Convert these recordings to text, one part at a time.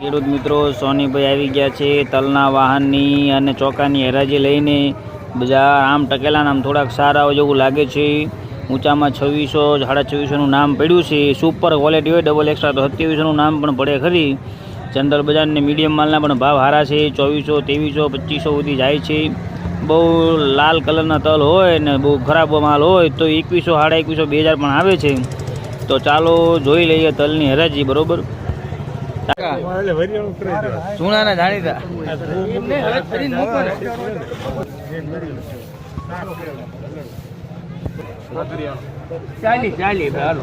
ખેડૂત મિત્રો, સોનીભાઈ આવી ગયા છે તલના વાહનની અને ચોકાની હરાજી લઈને. બધા આમ ટકેલા આમ થોડાક સારા જેવું લાગે છે. ઊંચામાં છવ્વીસો, સાડા છવ્વીસોનું નામ પડ્યું છે. સુપર ક્વોલિટી હોય ડબલ એક્સ્ટ્રા તો સત્યાવીસોનું નામ પણ પડે ખરી. જનરલ બજારને મીડિયમ માલના પણ ભાવ હારા છે. ચોવીસો, ત્રેવીસો, પચીસો સુધી જાય છે. બહુ લાલ કલરના તલ હોય ને બહુ ખરાબ માલ હોય, તો એકવીસો, સાડા એકવીસો, બે હજાર પણ આવે છે. તો ચાલો જોઈ લઈએ તલની હરાજી, બરોબર? સુણાના જાણીતા. ચાલી ચાલી હાલો.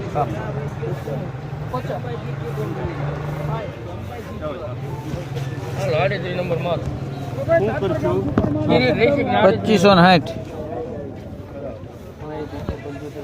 પચીસો ને સાઠ.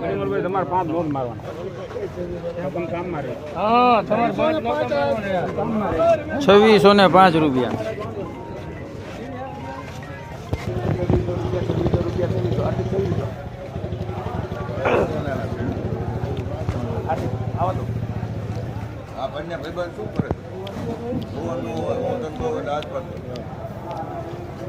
પરિમલભાઈ તમારે પાંચ નોટ મારવાના. કામ મારે. છવ્વીસો ને પાંચ રૂપિયા. આ બંને ભાઈબંધ શું કરે? ધંધો પર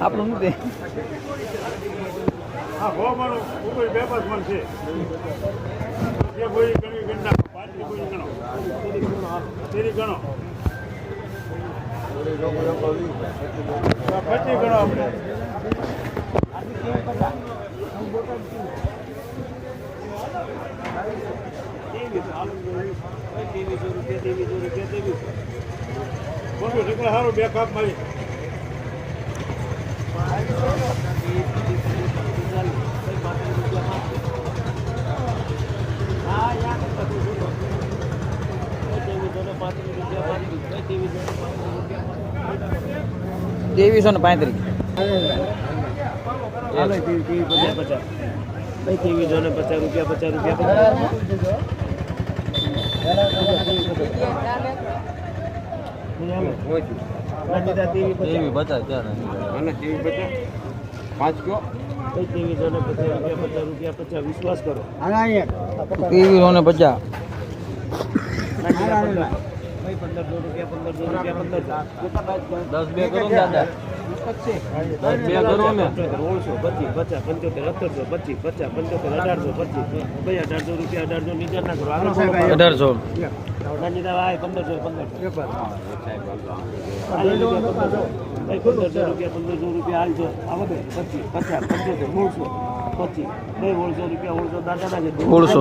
આપણું શું છે? ગણી. ગણી. નાખો પાંચની કોઈ ગણો તેરી ગણો હા, પચીસ ગણો આપણે બોલો ઢીકણા સારું બે કાપ મારી ત્રેવીસો ને પાંત્રીસ એવી પચાસ ચાર પાંચ કયો વિશ્વાસ કરો ત્રેવીસો ને પચાસ. પંદરસો રૂપિયા પંદરસો રૂપિયા પંદરસો દસ બે કરો ને દાદા બે કરો ને ઓળસો પચીસ પચાસ પંચોતેર સત્તરસો પચીસ પચાસ પંચોતેર અઢારસો પચીસ ભાઈ અઢારસો રૂપિયા અઢારસો નીચે ના કરો અઢારસો નાની દવા આવે પંદરસો પંદરસો. રૂપિયા પંદરસો રૂપિયા હાલજો આવો બે પચીસ પચાસ પંચોતેર ઓળસો પચીસ. બે ઓળસો રૂપિયા ઓળસો દાદા ના ઓળસો.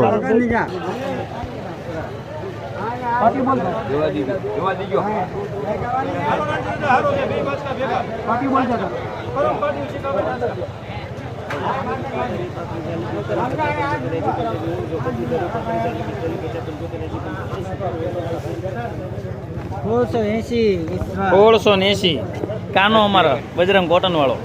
સોળસો ને એસી કાનો અમારો બજરંગ કોટન વાળો